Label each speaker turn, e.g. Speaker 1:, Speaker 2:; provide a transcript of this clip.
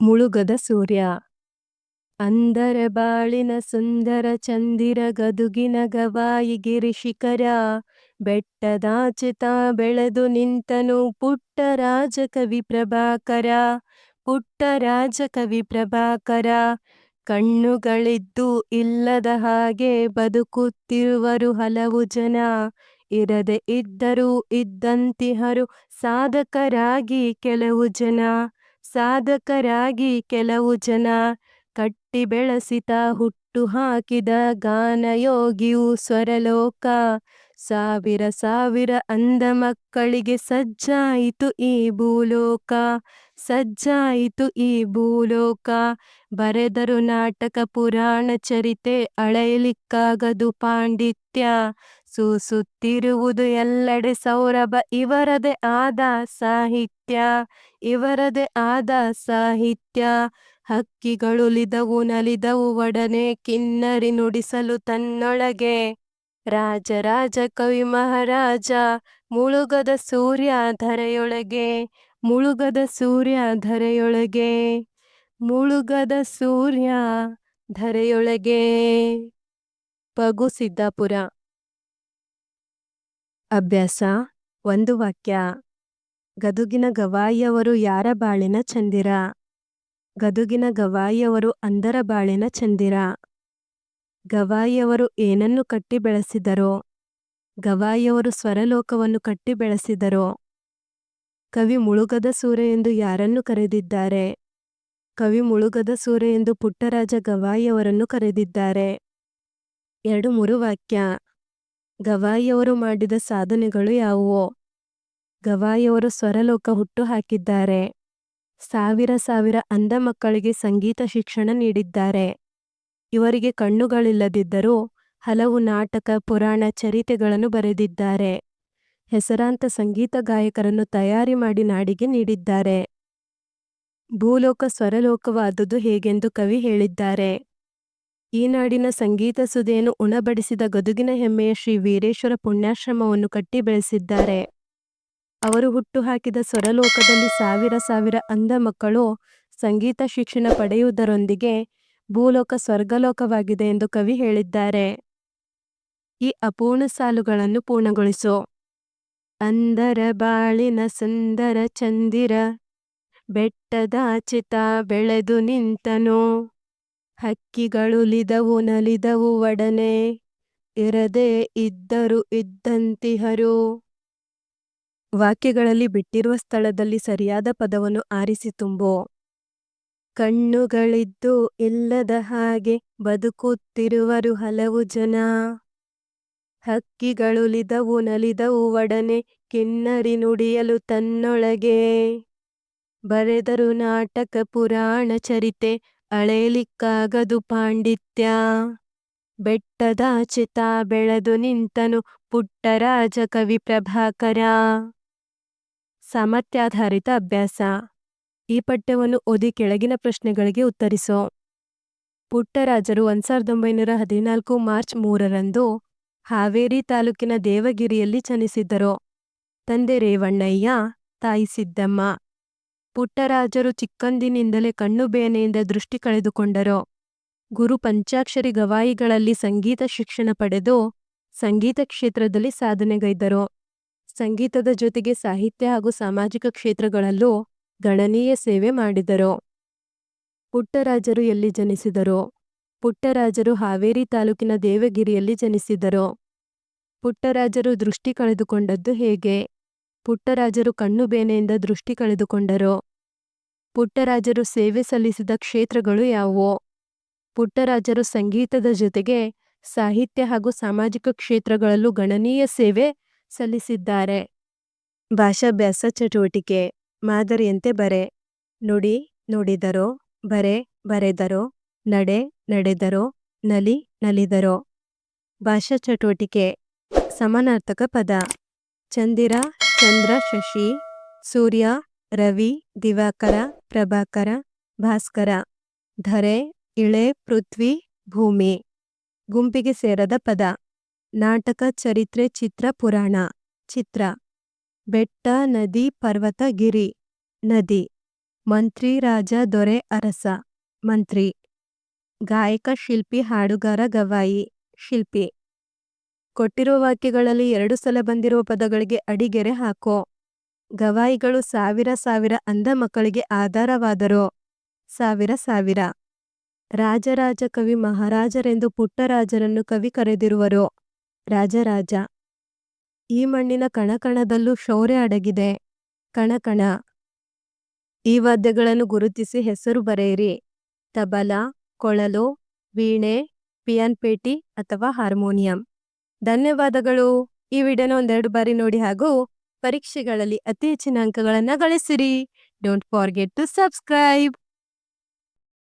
Speaker 1: ಮುಳುಗದ ಸೂರ್ಯ. ಅಂದರ ಬಾಳಿನ ಸುಂದರ ಚಂದಿರ ಗದುಗಿನ ಗವಾಯಿ ಗಿರಿಶಿಖರ. ಬೆಟ್ಟದಾಚಿತ ಬೆಳೆದು ನಿಂತನು ಪುಟ್ಟ ರಾಜಕವಿ ಪ್ರಭಾಕರ. ಪುಟ್ಟ ರಾಜಕವಿ ಪ್ರಭಾಕರ. ಕಣ್ಣುಗಳಿದ್ದು ಇಲ್ಲದ ಹಾಗೆ ಬದುಕುತ್ತಿರುವರು ಹಲವು ಜನ. ಇರದೆ ಇದ್ದರೂ ಇದ್ದಂತಿಹರು ಸಾಧಕರಾಗಿ ಕೆಲವು ಜನ. ಸಾಧಕರಾಗಿ ಕೆಲವು ಜನ ಕಟ್ಟಿ ಬೆಳೆಸಿತ ಹುಟ್ಟು ಹಾಕಿದ ಗಾನಯೋಗಿಯು ಸ್ವರಲೋಕ. ಸಾವಿರ ಸಾವಿರ ಅಂದ ಮಕ್ಕಳಿಗೆ ಸಜ್ಜಾಯಿತು ಈ ಭೂಲೋಕ. ಸಜ್ಜಾಯಿತು ಈ ಭೂಲೋಕ. ಬರೆದರು ನಾಟಕ, ಪುರಾಣ, ಚರಿತೆ ಅಳೆಯಲಿಕ್ಕಾಗದು ಪಾಂಡಿತ್ಯ. ಸೂಸುತ್ತಿರುವುದು ಎಲ್ಲೆಡೆ ಸೌರಭ, ಇವರದೆ ಆದ ಸಾಹಿತ್ಯ, ಇವರದೆ ಆದ ಸಾಹಿತ್ಯ. ಹಕ್ಕಿಗಳುಲಿದವು ನಲಿದವು ಒಡನೆ, ಕಿನ್ನರಿ ನುಡಿಸಲು ತನ್ನೊಳಗೆ. ರಾಜರಾಜ ರಾಜ, ಕವಿ, ಮಹಾರಾಜ, ಮುಳುಗದ ಸೂರ್ಯ ಧರೆಯೊಳಗೆ, ಮುಳುಗದ ಸೂರ್ಯ ಧರೆಯೊಳಗೆ, ಮುಳುಗದ ಸೂರ್ಯ ಧರೆಯೊಳಗೆ. ಪಗು ಸಿದ್ದಾಪುರ ಅಭ್ಯಾಸ, ಒಂದು ವಾಕ್ಯ. ಗದುಗಿನ ಗವಾಯಿಯವರು ಯಾರ ಬಾಳಿನ ಚಂದಿರ? ಗದುಗಿನ ಗವಾಯಿಯವರು ಅಂದರ ಬಾಳಿನ ಚಂದಿರ. ಗವಾಯಿಯವರು ಏನನ್ನು ಕಟ್ಟಿ ಬೆಳೆಸಿದರೋ? ಗವಾಯಿಯವರು ಸ್ವರಲೋಕವನ್ನು ಕಟ್ಟಿ ಬೆಳೆಸಿದರೋ? ಕವಿ ಮುಳುಗದ ಸೂರೆ ಎಂದು ಯಾರನ್ನು ಕರೆದಿದ್ದಾರೆ? ಕವಿ ಮುಳುಗದ ಸೂರೆ ಎಂದು ಪುಟ್ಟರಾಜ ಗವಾಯಿಯವರನ್ನು ಕರೆದಿದ್ದಾರೆ. ಎರಡು ಮೂರು ವಾಕ್ಯ. ಗವಾಯಿಯವರು ಮಾಡಿದ ಸಾಧನೆಗಳು ಯಾವುವು? ಗವಾಯಿಯವರು ಸ್ವರಲೋಕ ಹುಟ್ಟು ಹಾಕಿದ್ದಾರೆ ಸಾವಿರ ಸಾವಿರ ಅಂಧ ಮಕ್ಕಳಿಗೆ ಸಂಗೀತ ಶಿಕ್ಷಣ ನೀಡಿದ್ದಾರೆ. ಇವರಿಗೆ ಕಣ್ಣುಗಳಿಲ್ಲದಿದ್ದರೂ ಹಲವು ನಾಟಕ, ಪುರಾಣ ಚರಿತೆಗಳನ್ನು ಬರೆದಿದ್ದಾರೆ. ಹೆಸರಾಂತ ಸಂಗೀತ ಗಾಯಕರನ್ನು ತಯಾರಿ ಮಾಡಿ ನಾಡಿಗೆ ನೀಡಿದ್ದಾರೆ. ಭೂಲೋಕ ಸ್ವರಲೋಕವಾದುದು ಹೇಗೆಂದು ಕವಿ ಹೇಳಿದ್ದಾರೆ. ಈ ನಾಡಿನ ಸಂಗೀತ ಸುದೆಯನ್ನು ಉಣಬಡಿಸಿದ ಗದುಗಿನ ಹೆಮ್ಮೆಯ ಶ್ರೀ ವೀರೇಶ್ವರ ಪುಣ್ಯಾಶ್ರಮವನ್ನು ಕಟ್ಟಿ ಬೆಳೆಸಿದ್ದಾರೆ. ಅವರು ಹುಟ್ಟು ಹಾಕಿದ ಸ್ವರಲೋಕದಲ್ಲಿ ಸಾವಿರ ಸಾವಿರ ಅಂಧ ಮಕ್ಕಳು ಸಂಗೀತ ಶಿಕ್ಷಣ ಪಡೆಯುವುದರೊಂದಿಗೆ ಭೂಲೋಕ ಸ್ವರ್ಗಲೋಕವಾಗಿದೆ ಎಂದು ಕವಿ ಹೇಳಿದ್ದಾರೆ. ಈ ಅಪೂರ್ಣ ಸಾಲುಗಳನ್ನು ಪೂರ್ಣಗೊಳಿಸು. ಅಂದರ ಬಾಳಿನ ಸುಂದರ ಚಂದಿರ ಬೆಟ್ಟದಾಚಿತ ಬೆಳೆದು ನಿಂತನು. ಹಕ್ಕಿಗಳುಲಿದವು ನಲಿದವು ಒಡನೆ. ಇರದೆ ಇದ್ದರು ಇದ್ದಂತಿಹರು. ವಾಕ್ಯಗಳಲ್ಲಿ ಬಿಟ್ಟಿರುವ ಸ್ಥಳದಲ್ಲಿ ಸರಿಯಾದ ಪದವನ್ನು ಆರಿಸಿ ತುಂಬು. ಕಣ್ಣುಗಳಿದ್ದು ಇಲ್ಲದ ಹಾಗೆ ಬದುಕುತ್ತಿರುವರು ಹಲವು ಜನ. ಹಕ್ಕಿಗಳುಲಿದವು ನಲಿದವು ಒಡನೆ ಕಿನ್ನರಿ ನುಡಿಯಲು ತನ್ನೊಳಗೆ. ಬರೆದರು ನಾಟಕ ಪುರಾಣ ಚರಿತೆ ಅಳೆಯಲಿಕ್ಕಾಗದು ಪಾಂಡಿತ್ಯ. ಬೆಟ್ಟದಾಚಿತ ಬೆಳೆದು ನಿಂತನು ಪುಟ್ಟರಾಜ ಕವಿ ಪ್ರಭಾಕರ. ಸಾಮರ್ಥ್ಯಾಧಾರಿತ ಅಭ್ಯಾಸ. ಈ ಪಠ್ಯವನ್ನು ಓದಿ ಕೆಳಗಿನ ಪ್ರಶ್ನೆಗಳಿಗೆ ಉತ್ತರಿಸೋ. ಪುಟ್ಟರಾಜರು ಒಂದ್ ಸಾವಿರದ ಒಂಬೈನೂರ ಹದಿನಾಲ್ಕು ಮಾರ್ಚ್ ಮೂರರಂದು ಹಾವೇರಿ ತಾಲೂಕಿನ ದೇವಗಿರಿಯಲ್ಲಿ ಜನಿಸಿದ್ದರು. ತಂದೆ ರೇವಣ್ಣಯ್ಯ, ತಾಯಿ ಸಿದ್ದಮ್ಮ. ಪುಟ್ಟರಾಜರು ಚಿಕ್ಕಂದಿನಿಂದಲೇ ಕಣ್ಣುಬೇನೆಯಿಂದ ದೃಷ್ಟಿ ಕಳೆದುಕೊಂಡರು. ಗುರು ಪಂಚಾಕ್ಷರಿ ಗವಾಯಿಗಳಲ್ಲಿ ಸಂಗೀತ ಶಿಕ್ಷಣ ಪಡೆದು ಸಂಗೀತ ಕ್ಷೇತ್ರದಲ್ಲಿ ಸಾಧನೆಗೈದರು. ಸಂಗೀತದ ಜೊತೆಗೆ ಸಾಹಿತ್ಯ ಹಾಗೂ ಸಾಮಾಜಿಕ ಕ್ಷೇತ್ರಗಳಲ್ಲೂ ಗಣನೀಯ ಸೇವೆ ಮಾಡಿದರು. ಪುಟ್ಟರಾಜರು ಎಲ್ಲಿ ಜನಿಸಿದರು? ಪುಟ್ಟರಾಜರು ಹಾವೇರಿ ತಾಲೂಕಿನ ದೇವಗಿರಿಯಲ್ಲಿ ಜನಿಸಿದರು. ಪುಟ್ಟರಾಜರು ದೃಷ್ಟಿ ಕಳೆದುಕೊಂಡದ್ದು ಹೇಗೆ? ಪುಟ್ಟರಾಜರು ಕಣ್ಣು ಬೇನೆಯಿಂದ ದೃಷ್ಟಿ ಕಳೆದುಕೊಂಡರು. ಪುಟ್ಟರಾಜರು ಸೇವೆ ಸಲ್ಲಿಸಿದ ಕ್ಷೇತ್ರಗಳು ಯಾವುವು? ಪುಟ್ಟರಾಜರು ಸಂಗೀತದ ಜೊತೆಗೆ ಸಾಹಿತ್ಯ ಹಾಗೂ ಸಾಮಾಜಿಕ ಕ್ಷೇತ್ರಗಳಲ್ಲೂ ಗಣನೀಯ ಸೇವೆ ಸಲ್ಲಿಸಿದ್ದಾರೆ. ಭಾಷಾಭ್ಯಾಸ ಚಟುವಟಿಕೆ, ಮಾದರಿಯಂತೆ ಬರೆ, ನುಡಿ, ನುಡಿದರೋ, ಬರೆ, ಬರೆದರೋ, ನಡೆ, ನಡೆದರೋ, ನಲಿ, ನಲಿದರೋ. ಭಾಷಾ ಚಟುವಟಿಕೆ, ಸಮಾನಾರ್ಥಕ ಪದ. ಚಂದಿರ, ಚಂದ್ರ, ಶಶಿ, ಸೂರ್ಯ ರವಿ, ದಿವಾಕರ, ಪ್ರಭಾಕರ, ಭಾಸ್ಕರ. ಧರೆ, ಇಳೆ, ಪೃಥ್ವಿ, ಭೂಮಿ. ಗುಂಪಿಗೆ ಸೇರದ ಪದ. ನಾಟಕ, ಚರಿತ್ರೆ, ಚಿತ್ರ, ಪುರಾಣ. ಚಿತ್ರ. ಬೆಟ್ಟ, ನದಿ, ಪರ್ವತ, ಗಿರಿ. ನದಿ. ಮಂತ್ರಿ, ರಾಜ, ದೊರೆ, ಅರಸ. ಮಂತ್ರಿ. ಗಾಯಕ, ಶಿಲ್ಪಿ, ಹಾಡುಗಾರ, ಗವಾಯಿ. ಶಿಲ್ಪಿ. ಕೊಟ್ಟಿರುವ ವಾಕ್ಯಗಳಲ್ಲಿ ಎರಡು ಸಲ ಬಂದಿರುವ ಪದಗಳಿಗೆ ಅಡಿಗೆರೆ ಹಾಕೋ. ಗವಾಯಿಗಳು ಸಾವಿರ ಸಾವಿರ ಅಂಧ ಮಕ್ಕಳಿಗೆ ಆಧಾರವಾದರು? ಸಾವಿರ ಸಾವಿರ. ರಾಜರಾಜ ಕವಿ ಮಹಾರಾಜರೆಂದು ಪುಟ್ಟರಾಜರನ್ನು ಕವಿ ಕರೆದಿರುವರು? ರಾಜರಾಜ. ಈ ಮಣ್ಣಿನ ಕಣಕಣದಲ್ಲೂ ಶೌರ್ಯ ಅಡಗಿದೆ. ಕಣಕಣ. ಈ ವಾದ್ಯಗಳನ್ನು ಗುರುತಿಸಿ ಹೆಸರು ಬರೆಯಿರಿ. ತಬಲ, ಕೊಳಲು, ವೀಣೆ, ಪಿಯಾನ್ಪೇಟಿ ಅಥವಾ ಹಾರ್ಮೋನಿಯಂ. ಧನ್ಯವಾದಗಳು. ಈ ವಿಡಿಯೋನ ಒಂದೆರಡು ಬಾರಿ ನೋಡಿ ಹಾಗೂ ಪರೀಕ್ಷೆಗಳಲ್ಲಿ ಅತಿ ಹೆಚ್ಚಿನ ಅಂಕಗಳನ್ನು ಗಳಿಸಿರಿ. Don't forget to subscribe